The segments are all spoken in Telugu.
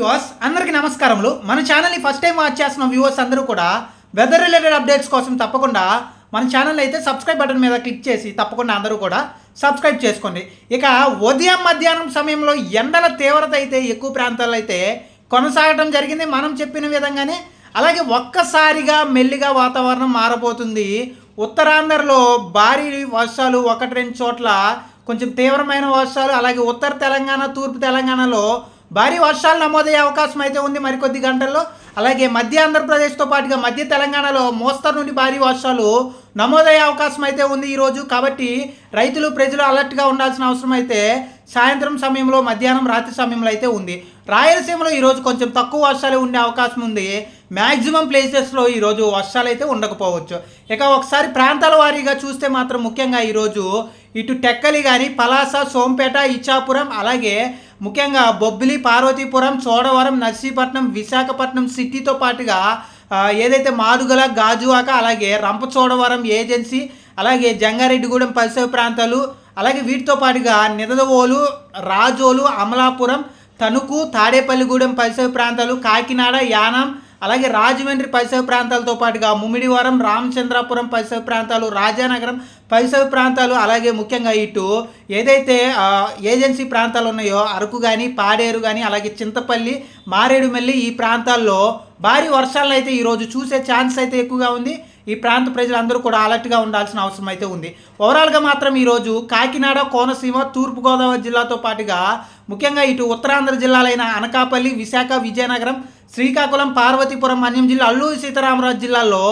వ్యూవర్స్ అందరికీ నమస్కారములు. మన ఛానల్ని ఫస్ట్ టైం వాచ్ చేస్తున్న వ్యూవర్స్ అందరూ కూడా వెదర్ రిలేటెడ్ అప్డేట్స్ కోసం తప్పకుండా మన ఛానల్ అయితే సబ్స్క్రైబ్ బటన్ మీద క్లిక్ చేసి తప్పకుండా అందరూ కూడా సబ్స్క్రైబ్ చేసుకోండి. ఇక ఉదయం మధ్యాహ్నం సమయంలో ఎండల తీవ్రత అయితే ఎక్కువ ప్రాంతాల్లో అయితే కొనసాగడం జరిగింది. మనం చెప్పిన విధంగానే అలాగే ఒక్కసారిగా మెల్లిగా వాతావరణం మారబోతుంది. ఉత్తరాంధ్రలో భారీ వర్షాలు ఒకటి రెండు చోట్ల కొంచెం తీవ్రమైన వర్షాలు అలాగే ఉత్తర తెలంగాణ తూర్పు తెలంగాణలో భారీ వర్షాలు నమోదయ్యే అవకాశం అయితే ఉంది మరికొద్ది గంటల్లో. అలాగే మధ్య ఆంధ్రప్రదేశ్తో పాటుగా మధ్య తెలంగాణలో మోస్తరు నుండి భారీ వర్షాలు నమోదయ్యే అవకాశం అయితే ఉంది ఈరోజు కాబట్టి రైతులు ప్రజలు అలర్ట్గా ఉండాల్సిన అవసరం అయితే సాయంత్రం సమయంలో మధ్యాహ్నం రాత్రి సమయంలో అయితే ఉంది. రాయలసీమలో ఈరోజు కొంచెం తక్కువ వర్షాలు ఉండే అవకాశం ఉంది. మ్యాక్సిమం ప్లేసెస్లో ఈరోజు వర్షాలు అయితే ఉండకపోవచ్చు. ఇక ఒకసారి ప్రాంతాల వారీగా చూస్తే మాత్రం ముఖ్యంగా ఈరోజు ఇటు టెక్కలి కానీ పలాస సోంపేట ఇచ్చాపురం అలాగే ముఖ్యంగా బొబ్బిలి పార్వతీపురం చోడవరం నర్సీపట్నం విశాఖపట్నం సిటీతో పాటుగా ఏదైతే మాదుగల గాజువాక అలాగే రంపచోడవరం ఏజెన్సీ అలాగే జంగారెడ్డిగూడెం పరిసర ప్రాంతాలు అలాగే వీటితో పాటుగా నిడదవోలు రాజోలు అమలాపురం తణుకు తాడేపల్లిగూడెం పరిసర ప్రాంతాలు కాకినాడ యానం అలాగే రాజమండ్రి పరిసర ప్రాంతాలతో పాటుగా ముమిడివరం రామచంద్రాపురం పరిసర ప్రాంతాలు రాజానగరం పరిసర ప్రాంతాలు అలాగే ముఖ్యంగా ఇటు ఏదైతే ఏజెన్సీ ప్రాంతాలు ఉన్నాయో అరకు కానీ పాడేరు కానీ అలాగే చింతపల్లి మారేడుమల్లి ఈ ప్రాంతాల్లో భారీ వర్షాలను అయితే ఈరోజు చూసే ఛాన్స్ అయితే ఎక్కువగా ఉంది. ఈ ప్రాంత ప్రజలందరూ కూడా అలర్ట్గా ఉండాల్సిన అవసరం అయితే ఉంది. ఓవరాల్గా మాత్రం ఈరోజు కాకినాడ కోనసీమ తూర్పుగోదావరి జిల్లాతో పాటుగా ముఖ్యంగా ఇటు ఉత్తరాంధ్ర జిల్లాలైన అనకాపల్లి విశాఖ విజయనగరం శ్రీకాకుళం పార్వతీపురం మన్యం జిల్లా అల్లూరి సీతారామరాజు జిల్లాలో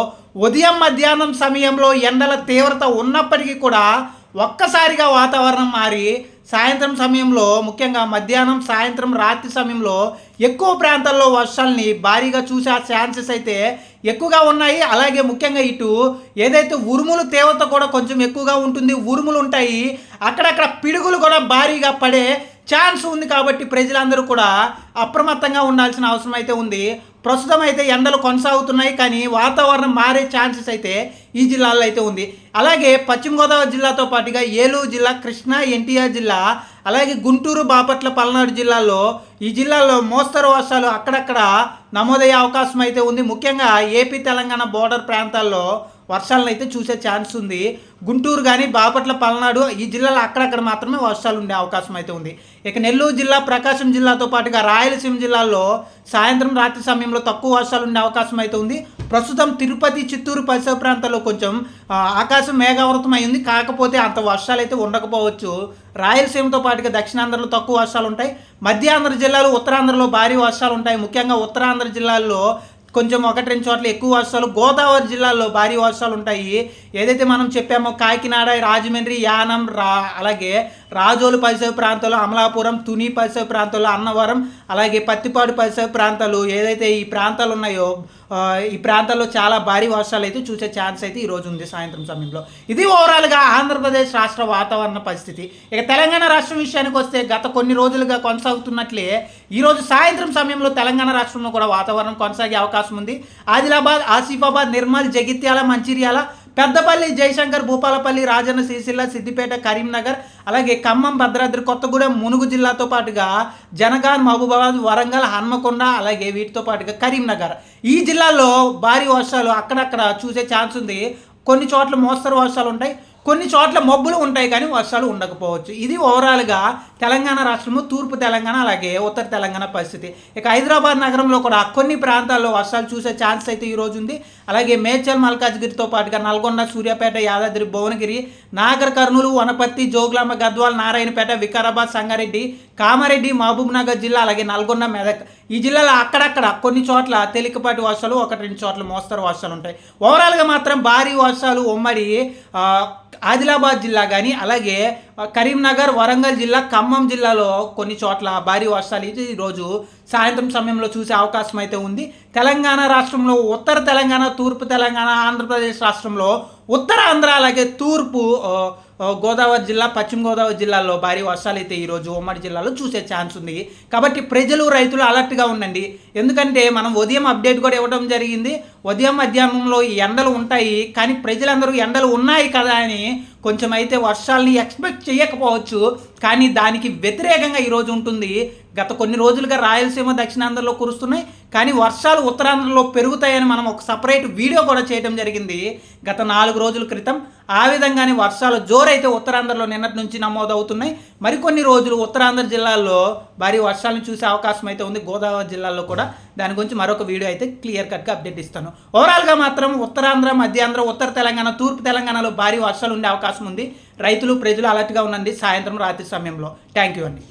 ఉదయం మధ్యాహ్నం సమయంలో ఎండల తీవ్రత ఉన్నప్పటికీ కూడా ఒక్కసారిగా వాతావరణం మారి సాయంత్రం సమయంలో ముఖ్యంగా మధ్యాహ్నం సాయంత్రం రాత్రి సమయంలో ఎక్కువ ప్రాంతాల్లో వర్షాలని భారీగా చూసే ఛాన్సెస్ అయితే ఎక్కువగా ఉన్నాయి. అలాగే ముఖ్యంగా ఇటు ఏదైతే ఉరుములు తీవ్రత కూడా కొంచెం ఎక్కువగా ఉంటుంది. ఉరుములు ఉంటాయి. అక్కడక్కడ పిడుగులు కూడా భారీగా పడే ఛాన్స్ ఉంది కాబట్టి ప్రజలందరూ కూడా అప్రమత్తంగా ఉండాల్సిన అవసరం అయితే ఉంది. ప్రస్తుతం అయితే ఎండలు కొనసాగుతున్నాయి కానీ వాతావరణం మారే ఛాన్సెస్ అయితే ఈ జిల్లాలో అయితే ఉంది. అలాగే పశ్చిమ గోదావరి జిల్లాతో పాటుగా ఏలూరు జిల్లా కృష్ణా ఎన్టీఆర్ జిల్లా అలాగే గుంటూరు బాపట్ల పల్నాడు జిల్లాల్లో ఈ జిల్లాలో మోస్తరు వర్షాలు అక్కడక్కడ నమోదయ్యే అవకాశం అయితే ఉంది. ముఖ్యంగా ఏపీ తెలంగాణ బోర్డర్ ప్రాంతాల్లో వర్షాలను అయితే చూసే ఛాన్స్ ఉంది. గుంటూరు కానీ బాపట్ల పల్నాడు ఈ జిల్లాలో అక్కడక్కడ మాత్రమే వర్షాలు ఉండే అవకాశం అయితే ఉంది. ఇక నెల్లూరు జిల్లా ప్రకాశం జిల్లాతో పాటుగా రాయలసీమ జిల్లాల్లో సాయంత్రం రాత్రి సమయంలో తక్కువ వర్షాలు ఉండే అవకాశం అయితే ఉంది. ప్రస్తుతం తిరుపతి చిత్తూరు పరిసర ప్రాంతాల్లో కొంచెం ఆకాశం మేఘావృతం అయింది కాకపోతే అంత వర్షాలు అయితే ఉండకపోవచ్చు. రాయలసీమతో పాటుగా దక్షిణాంధ్రలో తక్కువ వర్షాలు ఉంటాయి. మధ్యాంధ్ర జిల్లాలు ఉత్తరాంధ్రలో భారీ వర్షాలు ఉంటాయి. ముఖ్యంగా ఉత్తరాంధ్ర జిల్లాల్లో కొంచెం ఒకటి రెండు చోట్ల ఎక్కువ వర్షాలు గోదావరి జిల్లాల్లో భారీ వర్షాలు ఉంటాయి. ఏదైతే మనం చెప్పామో కాకినాడ రాజమండ్రి యానం రా అలాగే రాజోలు పరిసర ప్రాంతాలు అమలాపురం తుని పరిసర ప్రాంతాలు అన్నవరం అలాగే పత్తిపాడు పరిసర ప్రాంతాలు ఏదైతే ఈ ప్రాంతాలు ఉన్నాయో ఈ ప్రాంతాల్లో చాలా భారీ వర్షాలు అయితే చూసే ఛాన్స్ అయితే ఈ రోజు ఉంది సాయంత్రం సమయంలో. ఇది ఓవరాల్గా ఆంధ్రప్రదేశ్ రాష్ట్ర వాతావరణ పరిస్థితి. ఇక తెలంగాణ రాష్ట్రం విషయానికి వస్తే గత కొన్ని రోజులుగా కొనసాగుతున్నట్లే ఈరోజు సాయంత్రం సమయంలో తెలంగాణ రాష్ట్రంలో కూడా వాతావరణం కొనసాగే అవకాశం ఉంది. ఆదిలాబాద్ ఆసిఫాబాద్ నిర్మల్ జగిత్యాల మంచిర్యాల పెద్దపల్లి జయశంకర్ భూపాలపల్లి రాజన్న సిరిసిల్ల సిద్దిపేట కరీంనగర్ అలాగే ఖమ్మం భద్రాద్రి కొత్తగూడెం మునుగు జిల్లాతో పాటుగా జనగాన్ మహబూబాబాద్ వరంగల్ హన్మకొండ అలాగే వీటితో పాటుగా కరీంనగర్. ఈ జిల్లాల్లో భారీ వర్షాలు అక్కడక్కడ చూసే ఛాన్స్ ఉంది. కొన్ని చోట్ల మోస్తరు వర్షాలు ఉంటాయి కొన్ని చోట్ల మబ్బులు ఉంటాయి కానీ వర్షాలు ఉండకపోవచ్చు. ఇది ఓవరాల్గా తెలంగాణ రాష్ట్రము తూర్పు తెలంగాణ అలాగే ఉత్తర తెలంగాణ పరిస్థితి. ఇక హైదరాబాద్ నగరంలో కూడా కొన్ని ప్రాంతాల్లో వర్షాలు చూసే ఛాన్స్ అయితే ఈ రోజు ఉంది. అలాగే మేడ్చల్ మల్కాజ్గిరితో పాటుగా నల్గొండ సూర్యాపేట యాదాద్రి భువనగిరి నాగర్ కర్నూలు వనపర్తి జోగులాంబ గద్వాల్ నారాయణపేట వికారాబాద్ సంగారెడ్డి కామారెడ్డి మహబూబ్నగర్ జిల్లా అలాగే నల్గొండ మెదక్ ఈ జిల్లాలో అక్కడక్కడ కొన్ని చోట్ల తేలికపాటి వర్షాలు ఒకటి రెండు చోట్ల మోస్తరు వర్షాలు ఉంటాయి. ఓవరాల్గా మాత్రం భారీ వర్షాలు ఉమ్మడి ఆదిలాబాద్ జిల్లా కానీ అలాగే కరీంనగర్ వరంగల్ జిల్లా ఖమ్మం జిల్లాలో కొన్ని చోట్ల భారీ వర్షాలు ఇది ఈరోజు సాయంత్రం సమయంలో చూసే అవకాశం అయితే ఉంది. తెలంగాణ రాష్ట్రంలో ఉత్తర తెలంగాణ తూర్పు తెలంగాణ ఆంధ్రప్రదేశ్ రాష్ట్రంలో ఉత్తర ఆంధ్ర అలాగే తూర్పు గోదావరి జిల్లా పశ్చిమ గోదావరి జిల్లాలో భారీ వర్షాలు అయితే ఈరోజు ఉమ్మడి జిల్లాలో చూసే ఛాన్స్ ఉంది. కాబట్టి ప్రజలు రైతులు అలర్ట్గా ఉండండి. ఎందుకంటే మనం ఉదయం అప్డేట్ కూడా ఇవ్వడం జరిగింది. ఉదయం మధ్యాహ్నంలో ఈ ఎండలు ఉంటాయి. కానీ ప్రజలందరూ ఎండలు ఉన్నాయి కదా అని కొంచెం అయితే వర్షాలని ఎక్స్పెక్ట్ చేయకపోవచ్చు. కానీ దానికి వ్యతిరేకంగా ఈరోజు ఉంటుంది. గత కొన్ని రోజులుగా రాయలసీమ దక్షిణాంధ్రలో కురుస్తున్నాయి. కానీ వర్షాలు ఉత్తరాంధ్రలో పెరుగుతాయని మనం ఒక సపరేట్ వీడియో కూడా చేయడం జరిగింది. గత నాలుగు రోజుల క్రితం ఆ విధంగానే వర్షాలు జోరైతే ఉత్తరాంధ్రలో నిన్నటి నుంచి నమోదవుతున్నాయి. మరికొన్ని రోజులు ఉత్తరాంధ్ర జిల్లాల్లో భారీ వర్షాలను చూసే అవకాశం అయితే ఉంది. గోదావరి జిల్లాలో కూడా. దాని గురించి మరొక వీడియో అయితే క్లియర్ కట్గా అప్డేట్ ఇస్తాను. ఓవరాల్గా మాత్రం ఉత్తరాంధ్ర మధ్యాంధ్ర ఉత్తర తెలంగాణ తూర్పు తెలంగాణలో భారీ వర్షాలు ఉండే అవకాశం ఉంది. రైతులు ప్రజలు అలర్ట్గా ఉండండి. సాయంత్రం రాత్రి సమయంలో. థ్యాంక్ యూ అండి.